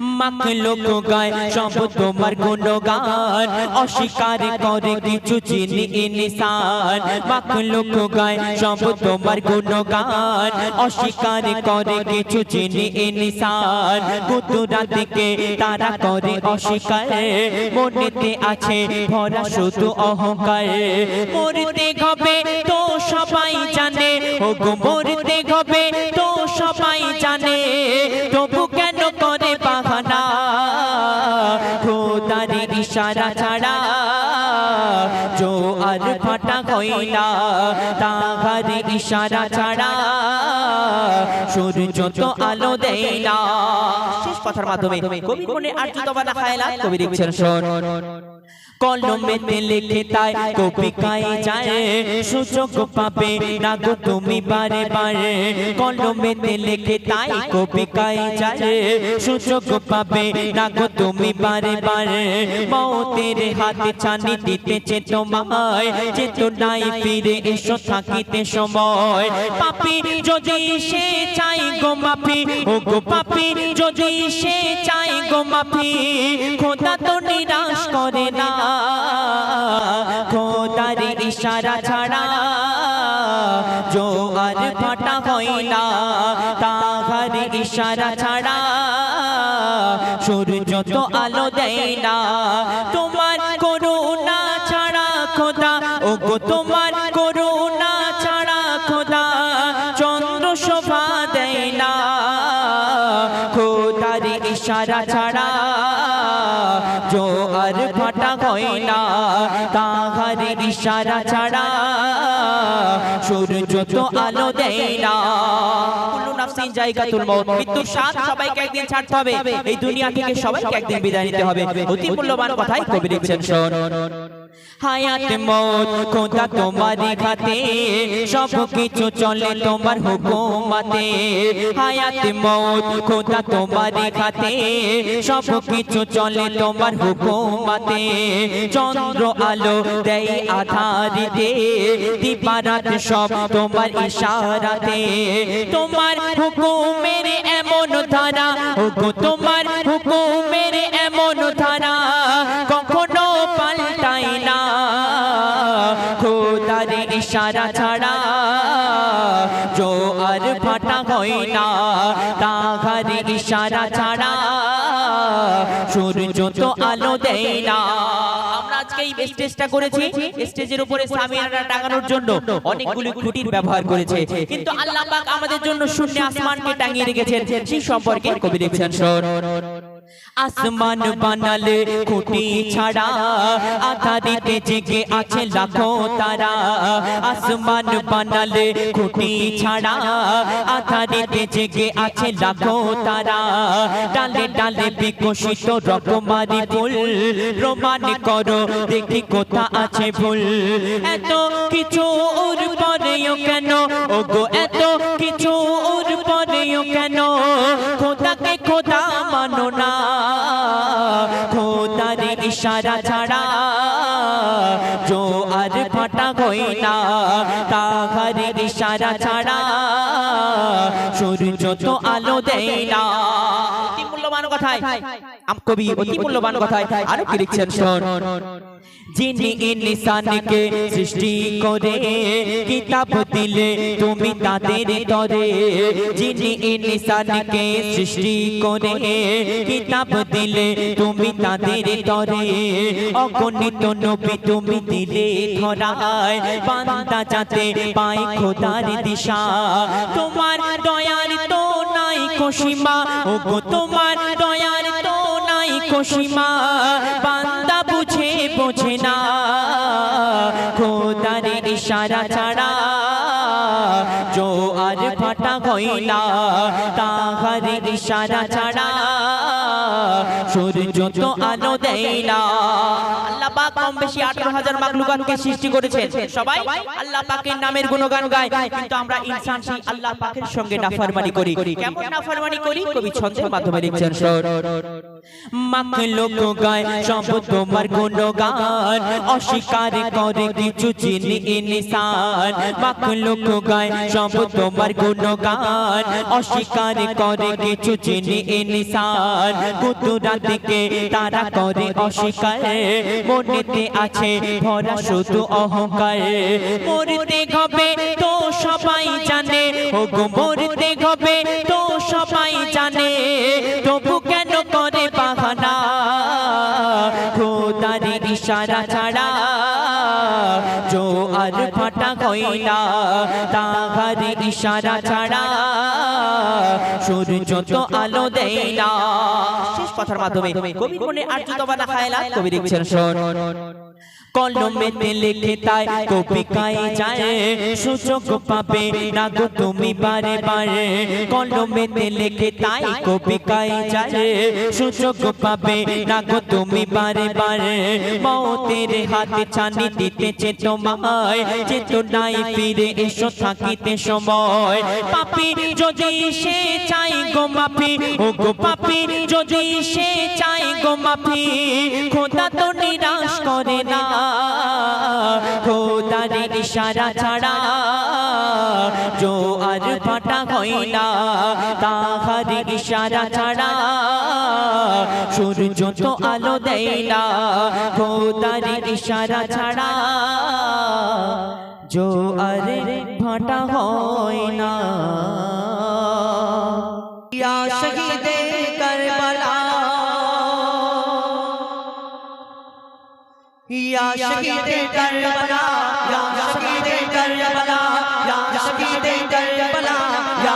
মাখলুক গায় সব তোমার গুণগান অস্বীকার করে কিছু চিনি ইনসান। মাখলুক গায় সব তোমার গুণগান অস্বীকার করে কিছু চিনি কুতুরা দিকে তারা করে অস্বীকার, মনেতে আছে ভরা শুধু অহংকার। মরতে হবে তো সবাই জানে ও গো মরতে হবে তো সবাই জানে, তবু ইশারা ছাড়া জো আর ফাটা কইলা তাহার ইশারা ছাড়া সূর্য তো আলো দেয় না শেষ কথার মাধ্যমে কবি মনে আর জুতবানা খায়লা কবি দেখছেন শোন। কলমেতে লিখে তাই কবিকায় যায়। সুযোগ পাবে না গো তুমি বারে বারে। কলমেতে লিখে তাই কবিকায় যায়। সুযোগ পাবে না গো তুমি বারে বারে। মৌতের হাতে ছানি দিতেছে তোমায়। যে তো নাই ফিরে এসো থাকিতে সময়। পাপি যদি সে চাই গো মাফি, ও গো পাপি যদি সে চাই গো মাফি, খোদা তো নিরাশ করে না। খোদার ইশারা ছাড়া জো আর ফাটা হয় না তাহার ইশারা ছাড়া সূর্য তো আলো দেয় না তোমার করুণা ছাড়া খোদা ও গো তোমার ইশারা ছাড়া জো আর ফাটা হয় না তাহার ইশারা ছাড়া সূর্য তো আলো দেয় না নাফসিন জায়গাতুল মউত মৃত্যুর স্বাদ সবাইকে একদিন ছাড়তে হবে এই দুনিয়া থেকে সবাইকে একদিন বিদায় নিতে হবে। অতি মূল্যবান কথাই কবি লিখছেন শোন। হায়াত মৌত খোদা তোমারই খাতে সব কিছু চলে তোমার হুকুমাতে। হায়াত মৌত খোদা খাতে সব কিছু চলে তোমার হুকুমাতে। চন্দ্র আলো দেয় আধারিতে, দিবারাত সব তোমার ইশারাতে। তোমার হুকুমের এমন ধারা হুকু তোমার হুকুমের এমন ধারা ইশারা ছাড়া জো আর ফাটা হয় না তাহার ইশারা ছাড়া সূর্য তো আলো দেয় না। আজকে এই স্টেজটা করেছি, স্টেজের টাঙানোর জন্য ব্যবহার করেছে। কিন্তু আল্লাহ আমাদের জন্য শূন্য আসমানকে টাঙিয়ে রেখেছেন, সেই সম্পর্কে কবি লিখছেন শোন আসমান বানালে খুঁটি ছাড়া আধারিতে জেগে আছে লাখো তারা। আসমান বানালে খুঁটি ছাড়া আধারিতে জেগে আছে লাখো তারা। ডালে ডালে বিকশিত রকমারি ফুল। প্রমাণ করো দেখি কোথা আছে ভুল। এত কিছু পরেও কেন? ওগো এত কিছু ইশারা ছাড়া আর ফাটা হই না তাহার ইশারা ছাড়া সূর্য তো আলো দেয় না মূল্যবান কথায় কবি অতি মূল্যবান কথায় আরও কি লিখছেন যিনি ইনসানকে সৃষ্টি করে কিতাব দিলে তুমি তাদের তরে যিনি ইনসানকে সৃষ্টি করে কিতাব দিলে তুমি তাদের তরে অগণিত নবী তুমি দিলে ধরায়, বান্দা যাতে পাই খোদার দিশা। তোমার দয়ার তো নাই খুশিমা ও গো তোমার দয়ার তো নাই খুশিমা বান্দা বুঝে বোঝে না, খোদার ইশারা ছাড়া। জো আর ফাটা না তাহার ইশারা ছাড়া। সূর্য তো আলো দেয় না। আল্লাহ পাক কম বেশি 18000 মাখলুকাতকে সৃষ্টি করেছেন। সবাই আল্লাহ পাকের নামের গুণগান গায়। কিন্তু আমরা ইনসান সেই আল্লাহ পাকের সঙ্গে নাফরমানি করি। কেমন নাফরমানি করি? কবি ছন্দের মাধ্যমে লিখছেন, শোন মাখলো গায়, সব তোমার গুণগান। অস্বীকার করে কিছু চিনি ইনসান। মাখলো গায়, সব তোমার গুণগান। অস্বীকার করে কিছু চিনি ইনসান। কুতুরা দিকে তারা করে অস্বীকার। মনেতে আছে, ভরা শুধু অহংকার। মরতে হবে তো সবাই জানে। ও গো মরতে হবে তো সবাই জানে। তবু কেন করে বাহানা? খোদারি ইশারা ছাড়া আর ফাটা কইলা তাহার ইশারা ছাড়া সূর্য তো আলো দেয় না শেষ কথার মাধ্যমে কবি মনে আর জুতবানা খায়লা কবি দেখছেন শোন। কলমেতে লিখে তাই কবিকায় যায়। সুযোগ পাবে না গো তুমি বারে বারে। কলমেতে লিখে তাই কবিকায় যায়। সুযোগ পাবে না গো তুমি বারে বারে। মৌতের হাতে ছানি দিতেছে তোমায়। চেতনায় ফিরে এসো থাকিতে সময়। পাপি যদি সে চাই গো মাফি, ও গো পাপি যদি সে চাই গো মাফি, খোদা তো নিরাশ করে না। খোদার ইশারা ছাড়া জো আর ফাটা হয় না তাহার ইশারা ছাড়া সূর্য তো আলো দেয় না খোদার ইশারা ছাড়া জো আর ফাটা হয় না शहीद करबला या शहीद करबला या शहीद करबला या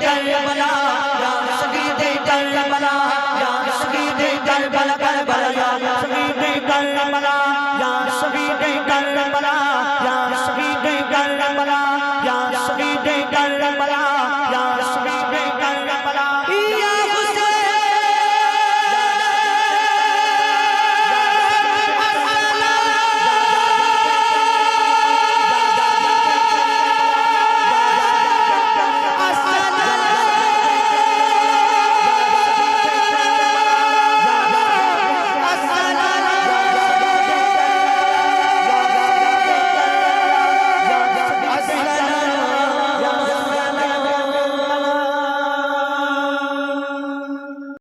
کربلا یا شہید کربلا یا شہید کربلا